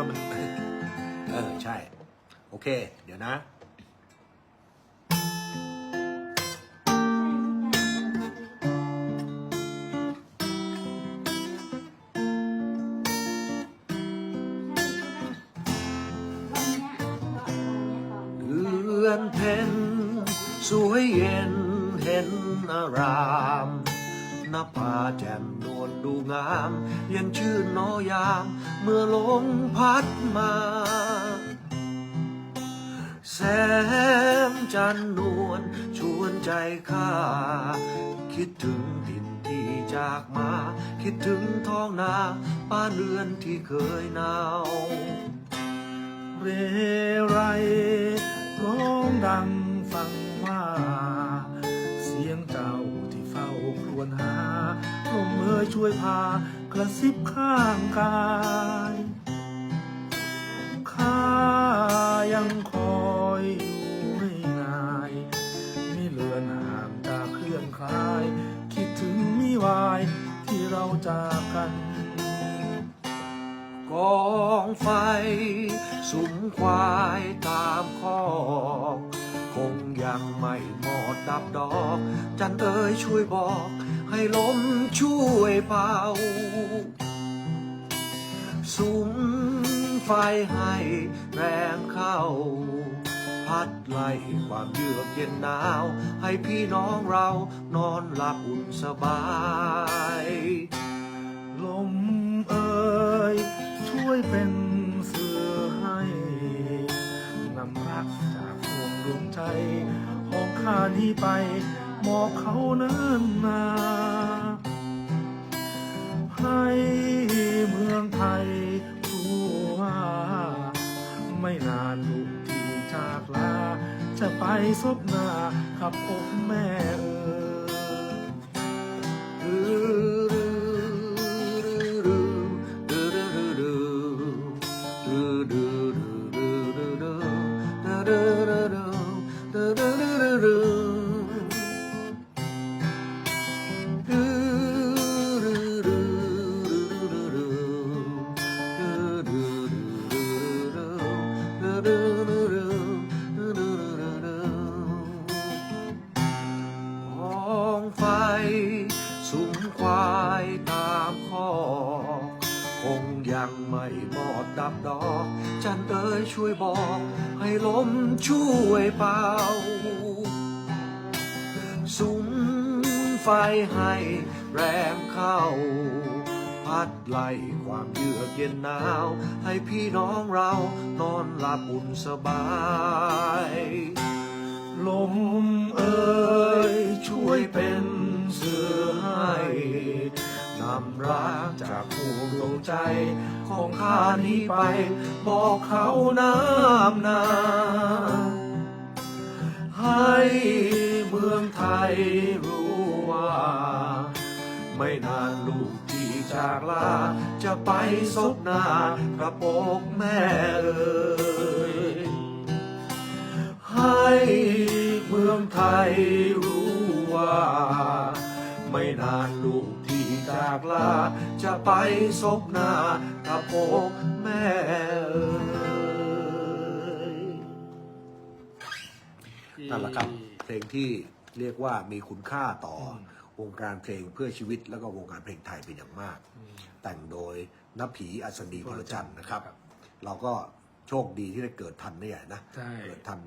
ว่ามัน เออ ใช่ โอเค เดี๋ยวนะเดือนเพ็ญสวยเย็นเห็นอาราม นภาแจ่มนวลดูงาม เย็นชื่นน้อยาม เมื่อลมพัดมา แสงจันทร์นวลชวนใจข้า คิดถึงถิ่นที่จากมา คิดถึงท้องนาบ้าเรือนที่เคยหนาวเรไรร้องดังฟังว่า เสียงเจ้าที่เฝ้าครวญหา ลมเอ่ยช่วยพากระซิบข้างกายข้ายังคอยอยู่ไม่ง่ายไม่เลือนห่างจากเคลื่อนคลาย คิดถึงมิวายที่เราจากกัน กองไฟสุมควายตามคอกคงยังไม่หมด ดับดอก จันเอ๋ยช่วยบอก ให้ลมช่วยเป่าสุมไฟให้แรงเข้า พัดไล่ความเยือกเย็นหนาว ให้พี่น้องเรานอนหลับอุ่นสบาย ลมเอ่ยช่วยเป็นเสือให้นำรักจากดวงดวงใจ ข้านี้ไปมอบเขาเนิ่นนาให้เมืองไทยรู้ว่า ไม่นานลูกที่จากลา จะไปซบหน้าขับอกแม่เอ่ยห้ ควายตามคอกคงยังไม่หมดดับดอก จันเอ๋ยช่วยบอก ให้ลมช่วยเป่าสุมไฟให้แรงเข้า พัดไล่ความเยือกเย็นหนาว ให้พี่น้องเรานอนหลับอุ่นสบายลมเอ่ยช่วยเป็นเสือ นำรักจากผู้ดวงใจ ของข้านี้ไป บอกเขาน้ำนาให้เมืองไทยรู้ว่า ไม่นานลูกที่จากลา จะไปซบหน้ากระปกแม่เอ่ยให้เมืองไทยรู้ว่า ไม่นานลูก จากลา จะไปซบหน้ากระโปกแม่เอ่ยนั่นแหละครับเพลงที่เรียกว่ามีคุณค่าต่ออวงการเพลงเพื่อชีวิตแล้วก็วงการเพลงไทยเป็นอย่างมาก แต่งโดยนผีอัศนีพลจันทร์นะครับ เราก็โชคดีที่ได้เกิดทันเนี่ยนะใช่เกิดทัน